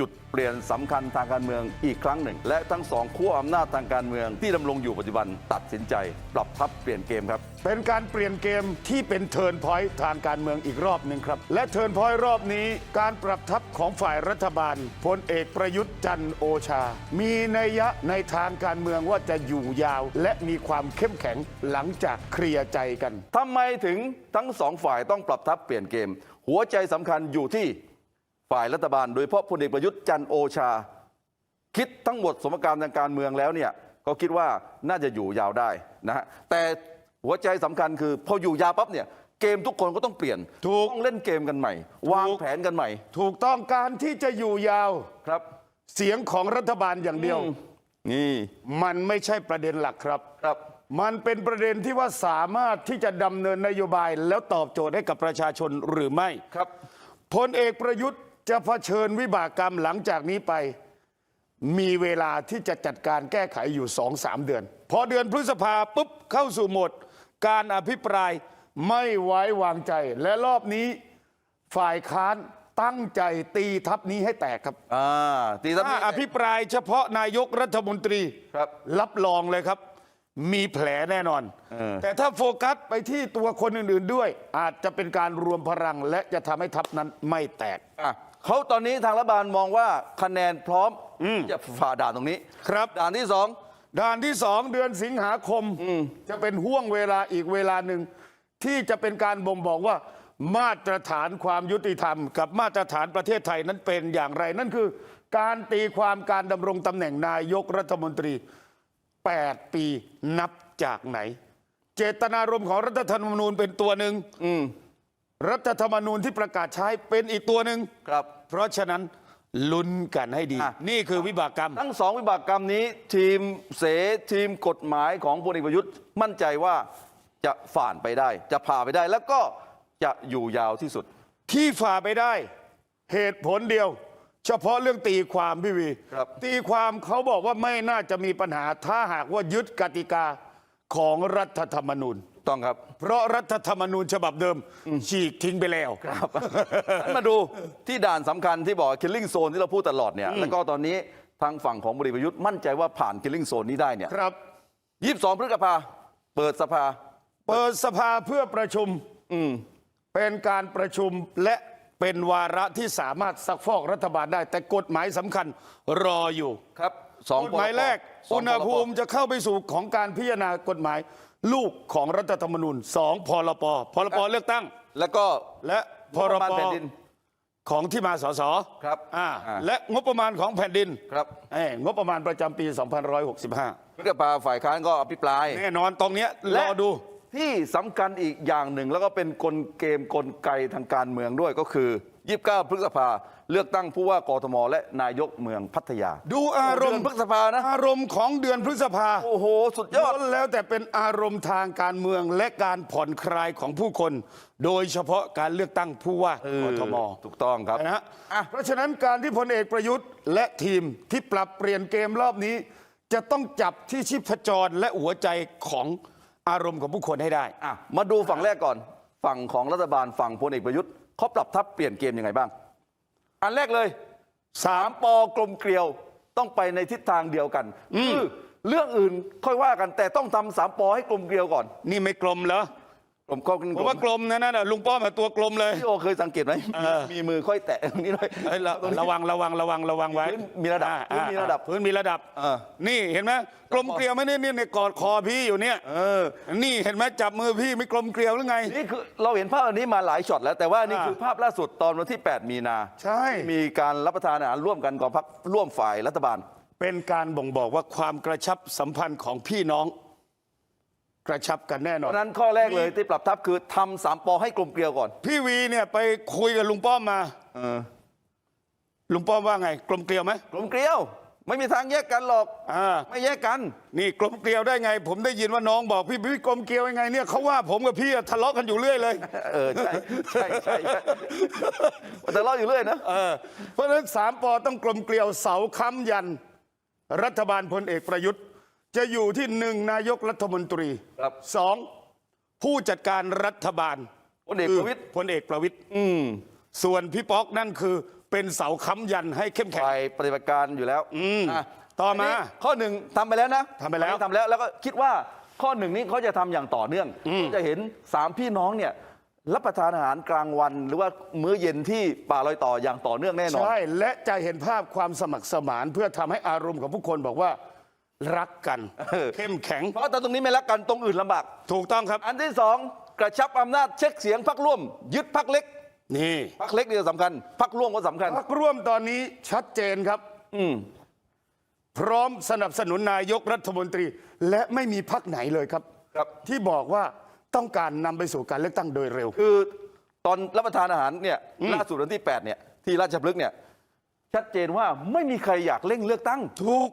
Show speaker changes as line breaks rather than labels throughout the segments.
จุดเปลี่ยนสำคัญทางการเมืองอีกครั้งหนึ่ง และทั้งสองขั้วอำนาจทางการเมืองที่ดำรงอยู่ปัจจุบันตัดสินใจ ปรับทัพเปลี่ยนเกมครับ
เป็นการเปลี่ยนเกมที่เป็นเทิร์นพอยต์ทางการเมืองอีกรอบหนึ่งครับ และเทิร์นพอยต์รอบนี้ การปรับทัพของฝ่ายรัฐบาลพลเอกประยุทธ์จันทร์โอชา มีนัยยะในทางการเมืองว่าจะอยู่ยาว และมีความเข้มแข็งหลังจากเคลียร์ใจกัน
ทำไมถึงทั้งสองฝ่ายต้องปรับทัพเปลี่ยนเกม หัวใจสำคัญอยู่ที่ ฝ่ายรัฐบาล โดยเฉพาะพลเอกประยุทธ์จันทร์โอชา คิดทั้งหมดสมการทางการเมืองแล้วเนี่ยก็คิดว่าน่าจะอยู่ยาวได้นะฮะแต่หัวใจสำคัญคือพออยู่ยาวปั๊บเนี่ยเกมทุกคนก็ต้องเปลี่ยน
ถูก
ต้องเล่นเกมกันใหม่ วางแผนกันใหม่
ถูกต้องการที่จะอยู่ยาว
ครับ
เสียงของรัฐบาลอย่างเดียว
นี่
มันไม่ใช่ประเด็นหลักครับ
ครับ
มันเป็นประเด็นที่ว่าสามารถที่จะดำเนินนโยบาย แล้วตอบโจทย์ให้กับประชาชนหรือไม่
ครับ
พลเอกประยุทธ์ จะเผชิญวิบากกรรมหลังจากนี้ไป มีเวลาที่จะจัดการแก้ไขอยู่สองสามเดือน พอเดือนพฤษภาปุ๊บเข้าสู่โหมด การอภิปรายไม่ไว้วางใจ และรอบนี้ฝ่ายค้านตั้งใจตีทัพนี้ให้แตกครับ
อ่าตีทัพ
ถ้า
นี้
อภิปรายเฉพาะนายกรัฐมนตรี
ครับ
รับรองเลยครับ มีแผลแน่นอน
เออ
แต่ถ้าโฟกัสไปที่ตัวคนอื่นๆด้วย อาจจะเป็นการรวมพลังและจะทำให้ทัพนั้นไม่แตก
อะ เขาตอนนี้ทางรัฐบาลมองว่าคะแนนพร้อมจะฝ่าด่านตรงนี้
ครับ
ด่านที่สอง
ด่านที่สองเดือนสิงหาคมจะเป็นห่วงเวลาอีกเวลาหนึ่ง ที่จะเป็นการบ่งบอกว่า มาตรฐานความยุติธรรม กับมาตรฐานประเทศไทยนั้นเป็นอย่างไร นั่นคือ การตีความการดำรงตำแหน่งนายกรัฐมนตรี 8 ปีนับจากไหน เจตนารมณ์ของรัฐธรรมนูญเป็นตัวหนึ่ง รัฐธรรมนูญที่ประกาศใช้เป็นอีกตัวหนึ่ง
ครับ
เพราะฉะนั้นลุ้นกันให้ดี
อะ
นี่คือวิบากกรรม
ทั้งสองวิบากกรรมนี้ทีมเสทีมกฎหมายของพลเอกประยุทธ์มั่นใจว่าจะฝ่านไปได้ จะผ่าไปได้แล้วก็จะอยู่ยาวที่สุด
ที่ฝ่าไปได้ เหตุผลเดียว เฉพาะเรื่องตีความพี่วี
ครับ
ตีความเขาบอกว่าไม่น่าจะมีปัญหา ถ้าหากว่ายึดกติกาของรัฐธรรมนูญ
ต้องครับ
เพราะรัฐธรรมนูญฉบับเดิม ฉีกทิ้งไปแล้ว
ครับ มาดูที่ด่านสำคัญที่บอก killing zone ที่เราพูดตลอดเนี่ยแล้วก็ตอนนี้ทางฝั่งของพลเอกประยุทธ์มั่นใจว่าผ่าน killing zone นี้ได้เนี่ย
ครับ
ยี่สิบสองพฤษภาเปิดสภา
เปิดสภาเพื่อประชุมเป็นการประชุมและเป็นวาระที่สามารถซักฟอกรัฐบาลได้ แต่กฎหมายสำคัญรออยู่
ครับสอง
กฎหมายแรก
สง
อุณหภูมิ
พร
จะเข้าไปสู่ของการพิจารณากฎหมาย ลูกของรัฐธรรมนูญสองพรปพรปเลือกตั้ง
แล้วก็
และพร
งบปะมาณ
ป
แผ่นดิน
ของที่มาสส
ครับ
อ่า
อ่า
และงบประมาณของแผ่นดิน
ครับ
เอ้ยงบประมาณประจำปี2565
พฤษภาฝ่ายค้านก็อภิปราย
แน่นอนตรงเนี้ยร
และ
อดู
ที่สำคัญอีกอย่างหนึ่งแล้วก็เป็นกลเกมกลไกทางการเมืองด้วยก็คือ 29 พฤษภาเลือกตั้งผู้ว่ากทม และนายกเมืองพัทยา
ดูอารมณ์
เดือนพฤษภานะ
อารมณ์ของเดือนพฤษภา
โอ้โห สุดยอด
ล้วนแล้วแต่เป็นอารมณ์ทางการเมืองและการผ่อนคลายของผู้คน โดยเฉพาะการเลือกตั้งผู้ว่ากทม
ถูกต้องครับ
นะฮะ
อะ
เพราะฉะนั้นการที่พลเอกประยุทธ์และทีมที่ปรับเปลี่ยนเกมรอบนี้ จะต้องจับที่ชิพจรและหัวใจของอารมณ์ของผู้คนให้ได้
อะมาดูฝั่งแรกก่อน ฝั่งของรัฐบาลฝั่งพลเอกประยุทธ์ เขาปรับทัพเปลี่ยนเกมยังไงบ้าง อันแรกเลยสามปอกลมเกลียวต้องไปในทิศทางเดียวกันคือเรื่องอื่นค่อยว่ากันแต่ต้องทำสามปอให้กลมเกลียวก่อน
นี่ไม่กลมเหรอ
กลมก็กลม
ผมว่ากลมนะนั่นน่ะลุงป้อมอะตัวกลมเลย
พี่โอเคยสังเกตไหมมีมือค่อยแตะตรงนี้หน่อย
เอ้ยระระวังระวังระวังระวังไว้
พื้นมีระดับ
อ่า
พื้นมีระดับ
พื้นมีระดับ
เออ
นี่เห็นไหมกลมเกลียวไหมเนี่ยเนี่ยเนี่ยกอดคอพี่อยู่เนี่ย
เออ
นี่เห็นไหมจับมือพี่ไม่กลมเกลียวหรือไง
นี่คือเราเห็นภาพอันนี้มาหลายช็อตแล้วแต่ว่านี่
อ่า
คือภาพล่าสุดตอนวันที่ 8 มีนา
ใช่
ที่มีการรับประทานอาหารร่วมกันของพรรคร่วมฝ่ายรัฐบาล
เป็นการบ่งบอกว่าความกระชับสัมพันธ์ของพี่น้อง กระชับกันแน่น
เพ
อน
ราะฉะนั้นข้อแรกเลยที่ปรับทัพคือทำสามปอให้กลมเกลียวก่อน
พี่วีเนี่ยไปคุยกับลุงป้อมมา
เออ
ลุงป้อมว่าไง กลมเกลียวไหม
กลมเกลียว ไม่มีทางแยกกันหรอก
อ่า
ไม่แยกกัน
นี่กลมเกลียวได้ไง ผมได้ยินว่าน้องบอกพี่พี่กลมเกลียวยังไงเนี่ยเขาว่าผมกับพี่อะทะเลาะกันอยู่เรื่อยเลย
เออ ใช่ใช่ใช่ใช่แต่เราอยู่เรื่อยนะ
เออเพราะฉะนั้นสามปอต้องกลมเกลียวเสาค้ำยัน รัฐบาลพลเอกประยุทธ์ จะอยู่ที่หนึ่งนายกรัฐมนตรี
ครับ
สองผู้จัดการรัฐบาล
พลเอกประวิตย
พลเอกประวิตย
อืม
ส่วนพี่ป๊อกนั่นคือเป็นเสาค้ำยันให้เข้มแข็ง
ฝ่ายปฏิบัติการอยู่แล้ว
อืมะต่อมา
นนี้ข้อหนึ่งทำไปแล้วนะ
ทำไปแล้ว
อันนี้ทำแล้วแล้วก็คิดว่าข้อหนึ่งนี้เขาจะทำอย่างต่อเนื่องจะเห็นสามพี่น้องเนี่ยรับประทานอาหารกลางวัน หรือว่ามื้อเย็นที่ป่าลอยต่ออย่างต่อเนื่องแน่นอน
ใช่ และจะเห็นภาพความสมัครสมานเพื่อทำให้อารมณ์ของผู้คนบอกว่า รักกัน
เออ
เข้มแข็ง
เพราะถ้าตรงนี้ไม่รักกันตรงอื่นลำบาก
ถูกต้องครับ
อันที่สองกระชับอำนาจเช็คเสียงพักร่วม ยึดพักเล็ก
นี่
พักเล็กนี่สำคัญพักร่วมก็สำคัญ
พักร่วมตอนนี้ชัดเจนครับ
อืม
พร้อมสนับสนุนนายกรัฐมนตรี และไม่มีพักไหนเลยครับ
ครับ
ที่บอกว่าต้องการนำไปสู่การเลือกตั้งโดยเร็ว
คือตอนรับประทานอาหารเนี่ยล่าสุดวันที่ 8 เนี่ย ที่ราชพฤกษ์เนี่ย ชัดเจนว่าไม่มีใครอยากเร่งเลือกตั้ง
ถูก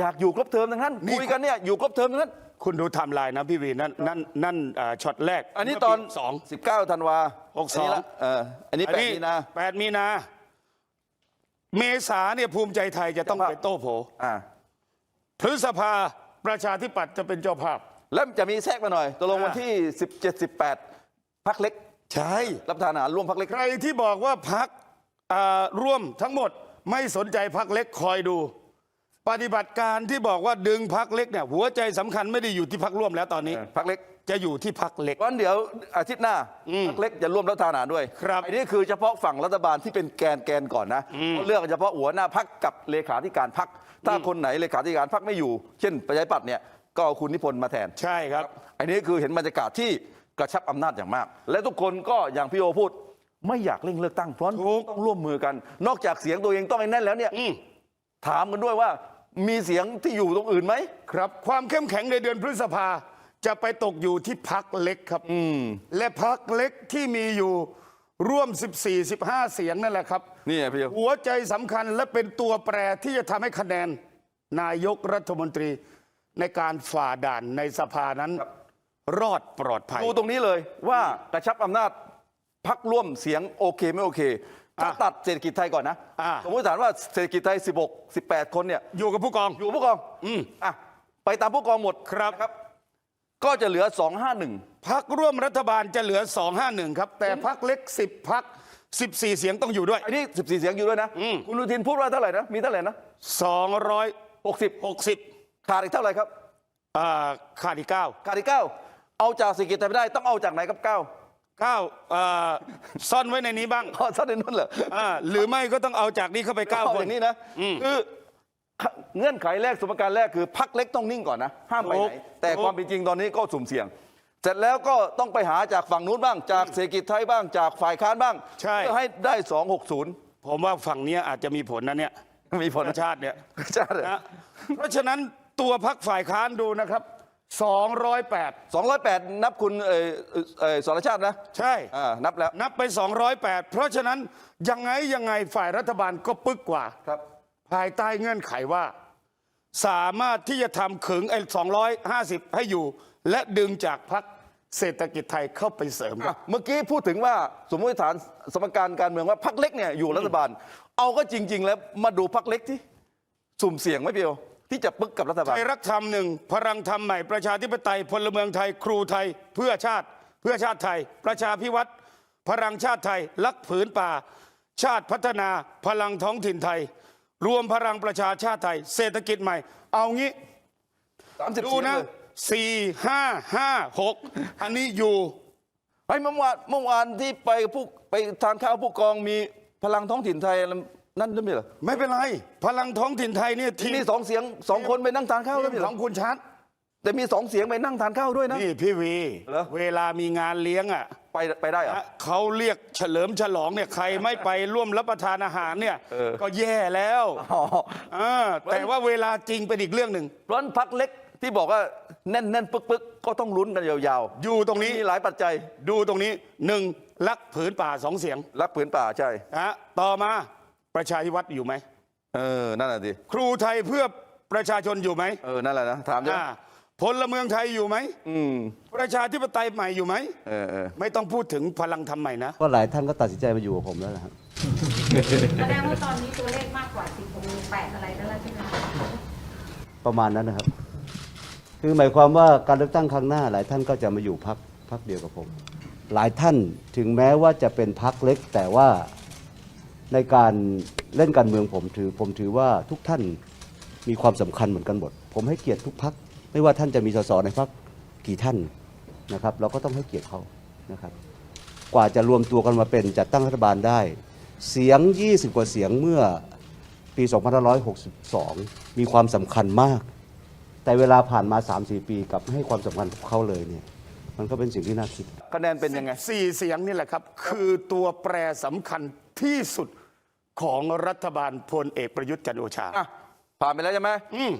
อยากอยู่ครบเทอมทั้งนั้น
นี่
คุยกันเนี่ยอยู่ครบเทอมทั้งนั้น
คุณดูไทม์ไลน์นะพี่วีนั่นนั่นนั่นอ่าช็อตแรก
อันนี้
เมื่
ตอน
ปีสอง
19ธันวา
หกสอง
นนี้ละเอออันนี้
อัน
8
นี้
มีนา
แปดมีนา เมษาเนี่ยภูมิใจไทยจะต้อง
เจ้าภาพ
ไปโต้โผ
อ่า
พฤษภาประชาธิปัตย์จะเป็นเจ้าภาพ
แล้วจะมีแทรกมาหน่อยตกลง
อ่า
วันที่ 17 18พักเล็ก
ใช่
รับประทานอาหารร่วมพักเล็ก
ใครที่บอกว่าพักร่วมทั้งหมดไม่สนใจพักเล็กคอยดู ปฏิบัติการที่บอกว่าดึงพักเล็กเนี่ยหัวใจสำคัญไม่ได้อยู่ที่พักร่วมแล้วตอนนี้
พักเล็ก
จะอยู่ที่พักเล็ก
วันเดี๋ยวอาทิตย์หน้าพักเล็กจะร่วมรับประทานอาหารด้วย
ครับ
อันนี้คือเฉพาะฝั่งรัฐบาลที่เป็นแกนแกนก่อนนะเพราะเลือกเฉพาะหัวหน้าพักกับเลขาธิการพักถ้าคนไหนเลขาธิการพักไม่อยู่ เช่นประชาธิปัตย์เนี่ยก็เอาคุณนิพนธ์มาแทน
ใช่ครับ
อันนี้คือเห็นบรรยากาศที่กระชับอำนาจอย่างมาก และทุกคนก็อย่างพี่โอพูด ไม่อยากเร่งเลือกตั้งเพราะ
ถูก
ต้องร่วมมือกัน นอกจากเสียงตัวเองต้องไอ้แน่นแล้วเนี่ย
อืม
ถามกันด้วยว่า มีเสียงที่อยู่ตรงอื่นไหม
ครับ ความเข้มแข็งในเดือนพฤษภาจะไปตกอยู่ที่พักเล็กครับและพักเล็กที่มีอยู่ร่วม 14-15 เสียงนั่นแหละครับ
นี่ไงพี่โอ
หัวใจสำคัญและเป็นตัวแปรที่จะทำให้คะแนน นายกรัฐมนตรีในการฝ่าด่านในสภานั้น รอดปลอดภัย
ดูตรงนี้เลยว่ากระชับอำนาจพักร่วมเสียงโอเคไม่โอเค ถ้า
อะ
ตัดเศรษฐกิจไทยก่อนนะ
อะ
สมมติฐานว่าเศรษฐกิจไทย 16 18 คนเนี่ย
อยู่กับผู้กอง
อยู่ผู้กองอะไปตามผู้กองหมด
ครับ
นะครับ ก็จะเหลือ 251
พักร่วมรัฐบาลจะเหลือ 251 ครับ แต่พักเล็ก 10พัก 14 เสียงต้องอยู่ด้วย
อันนี้ 14 เสียงอยู่ด้วยนะคุณอุทินพูดว่าเท่าไหร่นะ มีเท่าไหร่นะ
260
60 ขาดอีกเท่าไหร่ครับ
อ่าขาดอีก9
ขาดอีก 9 เอาจากเศรษฐกิจไทยไม่ได้ต้องเอาจากไหนครับ9
9อ่าซ่อนไว้ในนี้บ้าง
อ๋อซะในนู้นเหรอ
อ่าหรือไม่ก็ต้องเอาจากนี้เข้าไป
เอา
9ค
อนย่างนี้นะคือเงื่อนไขแรกสมการแรกคือพักเล็กต้องนิ่งก่อนนะ ห้ามไป
ถู
ไหน
ก
แต่
ถูก
ความเป็นจริงตอนนี้ก็สุ่มเสี่ยง เสร็จแล้วก็ต้องไปหาจากฝั่งนู้นบ้าง จากเศรษฐกิจไทยบ้างจากฝ่ายค้านบ้าง
ใช่
เพื่อให้ได้ 260
ผมว่าฝั่งเนี้ยอาจจะมีผลนะเนี่ย
มีผล
ประชาติเนี่ย
ชาติ
นะเพราะฉะนั้นตัวพักฝ่ายค้านดูนะครับ 208
208 นับคุณเอ่อเอ่อเอ่อสรชาตินะ
ใช่
อ่านับแล้ว
นับไป 208 เพราะฉะนั้นยังไงยังไงฝ่ายรัฐบาลก็ปึกกว่า
ครับ
ภายใต้เงื่อนไขว่า สามารถที่จะทำขึงไอ้250 ให้อยู่ และดึงจากพักเศรษฐกิจไทยเข้าไปเสริมครับ
อะเมื่อกี้พูดถึงว่าสมมติฐานสมการการเมืองว่าพักเล็กเนี่ยอยู่รัฐบาล เอาก็จริง ๆ แล้วมาดูพักเล็กที่สุ่มเสี่ยงไหมเปียว ที่จะปึกกับรัฐบาล
ไทยรักธรรมหนึ่งพลังธรรมใหม่ประชาธิปไตยพลเมืองไทยครูไทย เพื่อชาติเพื่อชาติไทย ประชาพิวัตรพลังชาติไทยรักผืนป่า ชาติพัฒนาพลังท้องถิ่นไทย รวมพลังประชาชาติไทย เศรษฐกิจใหม่ เอางี้
30
ดู
เสียง
นะ
เลย
สี่ห้าห้าหกอันนี้อยู่
ไอ้เมื่อวานเมื่อวานที่ไปผู้ไปทานข้าวผู้กองมีพลังท้องถิ่นไทยอะไร นั่นด้วยไหมเหรอ
ไม่เป็นไร พลังท้องถิ่นไทยเนี่ยที
มีสองเสียงสองคนไปนั่งทานข้าวด้วยไหม
ทีม
เหร
ข
อ
องคุณชัด
แต่มีสองเสียงไปนั่งทานข้าวด้วยนะ
นี่พี่วี
เหรอ
เวลามีงานเลี้ยงอะ
ไปไปได้เหรอ
นะเขาเรียกเฉลิมฉลองเนี่ยใครไม่ไปร่วมรับประทานอาหารเนี่ย
เออ
ก็แย่แล้ว
อ๋อ
เออแต่ว่าเวลาจริงเป็นอีกเรื่องหนึ่ง
เพราะฉะนั้นพักเล็กที่บอกว่าแน่นแน่นๆปึกปึกก็ต้องลุ้นกันยาว
อยู่ตรง
ๆ
นี้
มีหลายปัจจัย
ดูตรงนี้หนึ่งรักผืนป่าสองเสียง
รักผืนป่าใช่
นะต่อมา ประชาธิวัตรอยู่ไหม
เออ นั่นแหละสิ
ครูไทยเพื่อประชาชนอยู่ไหม
เออ นั่นแหละนะถามใช่ไหม
อ่าพลเมืองไทยอยู่ไหม
อืม
ประชาธิปไตยใหม่อยู่ไหม
เออเออ
ไม่ต้องพูดถึงพลังธรรมใหม่นะ
ก็หลายท่านก็ตัดสินใจมาอยู่กับผมแล้วนะครับ
แสดงว่าตอนนี้ตัวเลขมากกว่า16 8อะไรนั่นแหละใช่ไหมคะ
ประมาณนั้นนะครับ คือหมายความว่าการเลือกตั้งครั้งหน้า หลายท่านก็จะมาอยู่พักพักเดียวกับผม หลายท่านถึงแม้ว่าจะเป็นพักเล็ก แต่ว่า ในการเล่นการเมืองผมถือ ผมถือว่าทุกท่านมีความสำคัญเหมือนกันหมด ผมให้เกียรติทุกพัก ไม่ว่าท่านจะมีสสในพักกี่ท่านนะครับ เราก็ต้องให้เกียรติเขานะครับ กว่าจะรวมตัวกันมาเป็นจัดตั้งรัฐบาลได้ เสียง 20 กว่าเสียงเมื่อปี 2562 มีความสำคัญมาก แต่เวลาผ่านมา 3-4 ปีกลับไม่ให้ความสำคัญกับเขาเลยเนี่ยมันก็เป็นสิ่งที่น่าคิด
คะแนนเป็นยังไง
สี่เสียงนี่แหละครับ คือตัวแปรสำคัญ ที่สุดของรัฐบาลพลเอกประยุทธ์จันทร์โอชา
อะผ่านไปแล้วใช่ไหม
อืม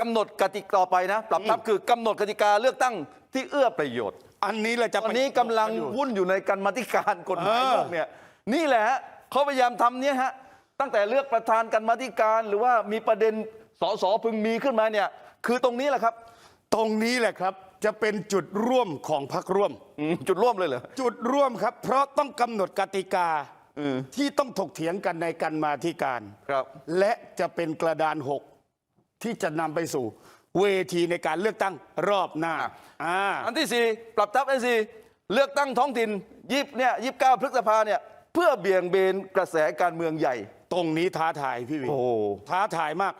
กำหนดกติกาต่อไปนะ ปรับทับคือกำหนดกติกาเลือกตั้งที่เอื้อประโยชน์
อันนี้แหละจะ
ตอนนี้กำลัง
วุ่น
วุ่นอยู่ในการมาธิการกฎหมาย
เออ
โลกเนี่ยนี่แหละฮะเขาพยายามทำเนี่ยฮะตั้งแต่เลือกประธานกันมาธิการ หรือว่ามีประเด็นสสพึงมีขึ้นมาเนี่ยคือตรงนี้แหละครับ
ตรงนี้แหละครับ จะเป็นจุดร่วมของพรรคร่วม
อืมจุดร่วมเลยเหรอ
จุดร่วมครับ เพราะต้องกำหนดกติกา
อืม
ที่ต้องถกเถียงกันในกันมาธิการ
ครับ
และจะเป็นกระดานหกที่จะนำไปสู่ เวทีในการเลือกตั้งรอบหน้า
อะ
อ่า
อันที่สี่ปรับทับอันที่สี่เลือกตั้งท้องถิ่นยีบเนี่ยยีบเก้าพฤษภาเนี่ยเพื่อเบี่ยงเบนกระแสการเมืองใหญ่
ตรงนี้ท้าทายพี่วิ
โอ้
ท้าทายมาก